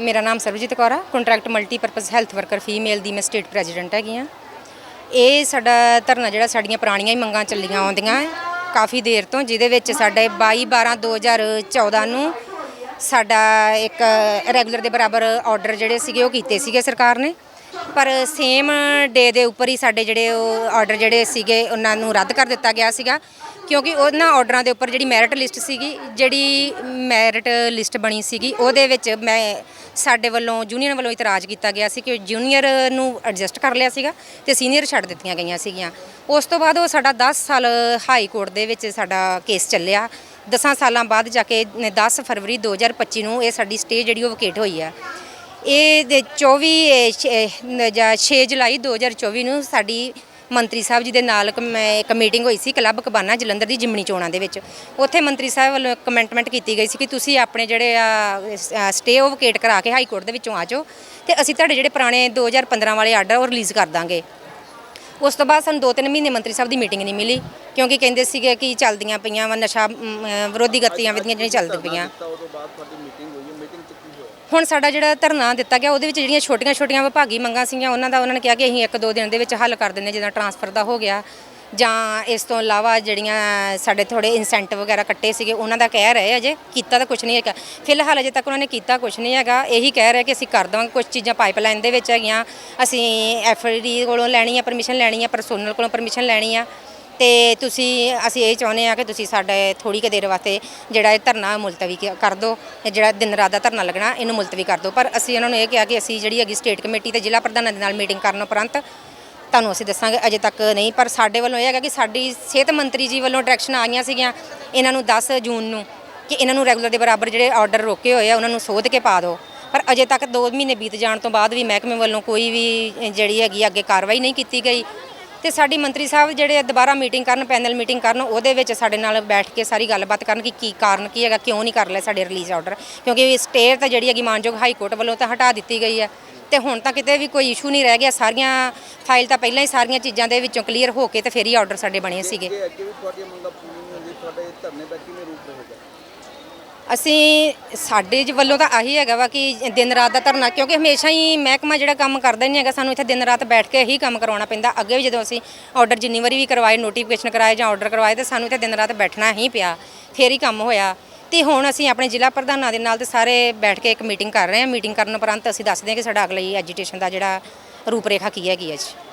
ਮੇਰਾ ਨਾਮ ਸਰਬਜੀਤ ਕੌਰ ਆ। Contract multipurpose health worker female ਦੀ ਮੈਂ ਸਟੇਟ ਪ੍ਰੈਜ਼ੀਡੈਂਟ ਹੈਗੀ ਆ। ਇਹ ਸਾਡਾ ਧਰਨਾ ਜਿਹੜਾ ਸਾਡੀਆਂ ਪੁਰਾਣੀਆਂ ਹੀ ਮੰਗਾਂ ਚੱਲੀਆਂ ਆਉਂਦੀਆਂ ਕਾਫੀ ਦੇਰ ਤੋਂ ਜਿਹਦੇ ਵਿੱਚ ਸਾਡੇ 22 12 2014 ਨੂੰ ਸਾਡਾ ਇੱਕ ਰੈਗੂਲਰ ਦੇ ਬਰਾਬਰ ਆਰਡਰ ਜਿਹੜੇ ਸੀਗੇ ਉਹ ਕੀਤੇ ਸੀਗੇ ਸਰਕਾਰ ਨੇ। ਪਰ ਸੇਮ ਡੇ ਦੇ ਉੱਪਰ ਹੀ ਸਾਡੇ ਜਿਹੜੇ ਉਹ ਆਰਡਰ ਜਿਹੜੇ ਸੀਗੇ ਉਹਨਾਂ ਨੂੰ ਰੱਦ ਕਰ ਦਿੱਤਾ ਗਿਆ ਸੀਗਾ। ਕਿਉਂਕਿ ਉਹਨਾਂ ਆਰਡਰਾਂ ਦੇ ਉੱਪਰ ਜਿਹੜੀ ਮੈਰਿਟ ਲਿਸਟ ਸੀਗੀ, ਜਿਹੜੀ ਮੈਰਿਟ ਲਿਸਟ ਬਣੀ ਸੀਗੀ, ਉਹਦੇ ਵਿੱਚ ਮੈਂ ਸਾਡੇ ਵੱਲੋਂ ਜੂਨੀਅਰ ਵੱਲੋਂ ਇਤਰਾਜ਼ ਕੀਤਾ ਗਿਆ ਸੀ ਕਿ ਜੂਨੀਅਰ ਨੂੰ ਐਡਜਸਟ ਕਰ ਲਿਆ ਸੀਗਾ ਤੇ ਸੀਨੀਅਰ ਛੱਡ ਦਿੱਤੀਆਂ ਗਈਆਂ ਸੀਗੀਆਂ। ਉਸ ਤੋਂ ਬਾਅਦ ਉਹ ਸਾਡਾ 10 ਸਾਲ ਹਾਈ ਕੋਰਟ ਦੇ ਵਿੱਚ ਸਾਡਾ ਕੇਸ ਚੱਲਿਆ। 10 ਸਾਲਾਂ ਬਾਅਦ ਜਾ ਕੇ 10 ਫਰਵਰੀ 2025 ਨੂੰ ਇਹ ਸਾਡੀ ਸਟੇ ਜਿਹੜੀ ਉਹ ਵਕੇਟ ਹੋਈ ਆ। ਇਹ ਦੇ 24 ਇਹ ਛੇ- ਜਾਂ 6 ਜੁਲਾਈ 2024 ਨੂੰ ਸਾਡੀ ਮੰਤਰੀ ਸਾਹਿਬ ਜੀ ਦੇ ਨਾਲ ਇੱਕ ਮੈਂ- ਇੱਕ ਮੀਟਿੰਗ ਹੋਈ ਸੀ ਕਲੱਬ ਕਬਾਨਾ ਜਲੰਧਰ ਦੀ ਜਿਮਣੀ ਚੋਣਾਂ ਦੇ ਵਿੱਚ। ਉੱਥੇ ਮੰਤਰੀ ਸਾਹਿਬ ਵੱਲੋਂ ਕਮੈਂਟਮੈਂਟ ਕੀਤੀ ਗਈ ਸੀ ਕਿ ਤੁਸੀਂ ਆਪਣੇ ਜਿਹੜੇ ਆ ਸਟੇ ਉਹ ਵਕੇਟ ਕਰਾ ਕੇ ਹਾਈ ਕੋਰਟ ਦੇ ਵਿੱਚੋਂ ਆ ਜਾਓ ਤੇ ਅਸੀਂ ਤੁਹਾਡੇ ਜਿਹੜੇ ਪੁਰਾਣੇ 2015 ਵਾਲੇ ਆਰਡਰ ਉਹ ਰਿਲੀਜ਼ ਕਰ ਦਾਂਗੇ। ਉਸ ਤੋਂ ਬਾਅਦ ਸਾਨੂੰ 2-3 ਮਹੀਨੇ ਮੰਤਰੀ ਸਾਹਿਬ ਦੀ ਮੀਟਿੰਗ ਨਹੀਂ ਮਿਲੀ ਕਿਉਂਕਿ ਕਹਿੰਦੇ ਸੀਗੇ ਕਿ ਚੱਲਦੀਆਂ ਪਈਆਂ ਵਾ ਨਸ਼ਾ ਵਿਰੋਧੀ ਗਤੀਆਂ ਵਿਧੀਆਂ ਜਿਹੜੀਆਂ ਚੱਲਦੀਆਂ ਪਈਆਂ। ਤਾਂ ਉਦੋਂ ਬਾਅਦ ਤੁਹਾਡੀ ਮੀਟਿੰਗ ਹੋਈ ਹੈ। ਮੀਟਿੰਗ ਚ ਕੀ ਹੋਇਆ? ਹੁਣ ਸਾਡਾ ਜਿਹੜਾ ਧਰਨਾ ਦਿੱਤਾ ਗਿਆ ਉਹਦੇ ਵਿੱਚ ਜਿਹੜੀਆਂ ਛੋਟੀਆਂ-ਛੋਟੀਆਂ ਵਿਭਾਗੀ ਮੰਗਾਂ ਸੀਗੀਆਂ ਉਹਨਾਂ ਦਾ ਉਹਨਾਂ ਨੇ ਕਿਹਾ ਕਿ ਅਸੀਂ ਇੱਕ ਦੋ ਦਿਨ ਦੇ ਵਿੱਚ ਹੱਲ ਕਰ ਦਿੰਦੇ ਜਿੱਦਾਂ ਟਰਾਂਸਫਰ ਦਾ ਹੋ ਗਿਆ। ਜਾਂ ਇਸ ਤੋਂ ਇਲਾਵਾ ਜਿਹੜੀਆਂ ਸਾਡੇ ਥੋੜੇ ਇਨਸੈਂਟਿਵ ਵਗੈਰਾ ਕੱਟੇ ਸੀਗੇ, ਉਹਨਾਂ ਦਾ ਕਹਿ ਰਹੇ ਅਜੇ ਕੀਤਾ ਤਾਂ ਕੁਝ ਨਹੀਂ ਹੈਗਾ। ਫਿਲਹਾਲ ਅਜੇ ਤੱਕ ਉਹਨਾਂ ਨੇ ਕੀਤਾ ਕੁਝ ਨਹੀਂ ਹੈਗਾ। ਇਹੀ ਕਹਿ ਰਹੇ ਕਿ ਅਸੀਂ ਕਰ ਦੇਵਾਂਗੇ ਕੁਝ ਚੀਜ਼ਾਂ ਪਾਈਪਲਾਈਨ ਦੇ ਵਿੱਚ ਹੈਗੀਆਂ। ਅਸੀਂ ਐਫਡੀ ਕੋਲੋਂ ਲੈਣੀ ਆ ਪਰਮਿਸ਼ਨ ਲੈਣੀ ਆ ਪਰਸੋਨਲ ਕੋਲੋਂ ਪਰਮਿਸ਼ਨ ਲੈਣੀ ਆ ਤੇ ਤੁਸੀਂ, ਅਸੀਂ ਇਹ ਚਾਹੁੰਦੇ ਆ ਕਿ ਤੁਸੀਂ ਸਾਡੇ ਥੋੜੀ ਕੁ ਦੇਰ ਵਾਸਤੇ ਜਿਹੜਾ ਇਹ ਧਰਨਾ ਮੁਲਤਵੀ ਕਰ ਦਿਓ ਜਿਹੜਾ ਦਿਨ ਰਾਤ ਦਾ ਧਰਨਾ ਲੱਗਣਾ, ਇਹਨੂੰ ਮੁਲਤਵੀ ਕਰ ਦਿਓ। ਪਰ ਅਸੀਂ ਉਹਨਾਂ ਨੂੰ ਇਹ ਕਿਹਾ ਕਿ ਅਸੀਂ ਜਿਹੜੀ ਹੈਗੀ ਸਟੇਟ ਕਮੇਟੀ ਤੇ ਜ਼ਿਲ੍ਹਾ ਪ੍ਰਧਾਨਾਂ ਦੇ ਨਾਲ ਮੀਟਿੰਗ ਕਰਨ ਉਪਰੰਤ ਤੁਹਾਨੂੰ ਅਸੀਂ ਦੱਸਾਂਗੇ ਅਜੇ ਤੱਕ ਨਹੀਂ, ਪਰ ਸਾਡੇ ਵੱਲੋਂ ਇਹ ਹੈਗਾ ਕਿ ਸਾਡੀ ਸਿਹਤ ਮੰਤਰੀ ਜੀ ਵੱਲੋਂ ਡਾਇਰੈਕਸ਼ਨ ਆਈਆਂ ਸੀਗੀਆਂ ਇਹਨਾਂ ਨੂੰ 10 ਜੂਨ ਨੂੰ ਕਿ ਇਹਨਾਂ ਨੂੰ ਰੈਗੂਲਰ ਦੇ ਬਰਾਬਰ ਜਿਹੜੇ ਆਰਡਰ ਰੋਕੇ ਹੋਏ ਆ, ਉਹਨਾਂ ਨੂੰ ਸੋਧ ਕੇ ਪਾ ਦਿਓ। ਪਰ ਅਜੇ ਤੱਕ 2 ਮਹੀਨੇ ਬੀਤ ਜਾਣ ਤੋਂ ਬਾਅਦ ਵੀ ਮਹਿਕਮੇ ਵੱਲੋਂ ਕੋਈ ਵੀ ਜਿਹੜੀ ਹੈਗੀ ਅੱਗੇ ਕਾਰਵਾਈ ਨਹੀਂ ਕੀਤੀ ਗਈ। ਤੇ ਸਾਡੀ ਮੰਤਰੀ ਸਾਹਿਬ ਜਿਹੜੇ ਦੁਬਾਰਾ ਮੀਟਿੰਗ ਕਰਨ ਪੈਨਲ ਮੀਟਿੰਗ ਕਰਨ, ਉਹਦੇ ਵਿੱਚ ਸਾਡੇ ਨਾਲ ਬੈਠ ਕੇ ਸਾਰੀ ਗੱਲਬਾਤ ਕਰਨ ਕਿ ਕੀ ਕਾਰਨ, ਕੀ ਹੈਗਾ, ਕਿਉਂ ਨਹੀਂ ਕਰ ਲਿਆ ਸਾਡੇ ਰਿਲੀਜ਼ ਆਰਡਰ ਕਿਉਂਕਿ ਸਟੇਟ ਤਾਂ ਜਿਹੜੀ ਹੈਗੀ ਮਾਨਯੋਗ ਹਾਈ ਕੋਰਟ ਵੱਲੋਂ ਤਾਂ ਹਟਾ ਦਿੱਤੀ ਗਈ ਹੈ। ਤੇ ਹੁਣ ਤਾਂ ਕਿਤੇ ਵੀ ਕੋਈ ਇਸ਼ੂ ਨਹੀਂ ਰਹਿ ਗਿਆ। ਸਾਰੀਆਂ ਫਾਈਲ ਤਾਂ ਪਹਿਲਾਂ ਹੀ ਸਾਰੀਆਂ ਚੀਜ਼ਾਂ ਦੇ ਵਿੱਚੋਂ ਕਲੀਅਰ ਹੋ ਕੇ ਤੇ ਫਿਰ ਹੀ ਆਰਡਰ ਸਾਡੇ ਬਣੇ ਸੀਗੇ। ਕਿ ਅੱਗੇ ਵੀ ਤੁਹਾਡੀਆਂ ਮੰਗਾਂ ਪੂਰੀਆਂ ਨਹੀਂ ਹੁੰਦੀਆਂ ਤੁਹਾਡੇ ਧਰਨੇ ਦਾ ਕਿਵੇਂ ਰੂਪ ਰਹੇਗਾ? ਅਸੀਂ ਸਾਡੇ ਜ ਵੱਲੋਂ ਤਾਂ ਆਹੀ ਹੈਗਾ ਵਾ ਕਿ ਦਿਨ ਰਾਤ ਦਾ ਧਰਨਾ ਕਿਉਂਕਿ ਹਮੇਸ਼ਾ ਹੀ ਮਹਿਕਮਾ ਜਿਹੜਾ ਕੰਮ ਕਰਦਾ ਨਹੀਂ ਹੈਗਾ ਸਾਨੂੰ ਇੱਥੇ ਦਿਨ ਰਾਤ ਬੈਠ ਕੇ ਹੀ ਕੰਮ ਕਰਵਾਉਣਾ ਪੈਂਦਾ। ਅੱਗੇ ਵੀ ਜਦੋਂ ਅਸੀਂ ਆਰਡਰ ਜਿੰਨੀ ਵਾਰੀ ਵੀ ਕਰਵਾਏ ਨੋਟੀਫਿਕੇਸ਼ਨ ਕਰਾਏ ਜਾਂ ਆਰਡਰ ਕਰਵਾਏ ਤੇ ਸਾਨੂੰ ਇੱਥੇ ਦਿਨ ਰਾਤ ਬੈਠਣਾ ਹੀ ਪਿਆ ਫੇਰ ਹੀ ਕੰਮ ਹੋਇਆ। ਤੇ ਹੁਣ ਅਸੀਂ ਆਪਣੇ ਜ਼ਿਲ੍ਹਾ ਪ੍ਰਧਾਨਾਂ ਦੇ ਨਾਲ ਤੇ ਸਾਰੇ ਬੈਠ ਕੇ ਇੱਕ ਮੀਟਿੰਗ ਕਰ ਰਹੇ ਹਾਂ। ਮੀਟਿੰਗ ਕਰਨ ਉਪਰੰਤ ਅਸੀਂ ਦੱਸਦੇ ਹਾਂ ਕਿ ਸਾਡਾ ਅਗਲੀ ਐਜੀਟੇਸ਼ਨ ਦਾ ਜਿਹੜਾ ਰੂਪਰੇਖਾ ਕੀ ਹੈਗੀ ਹੈ ਜੀ।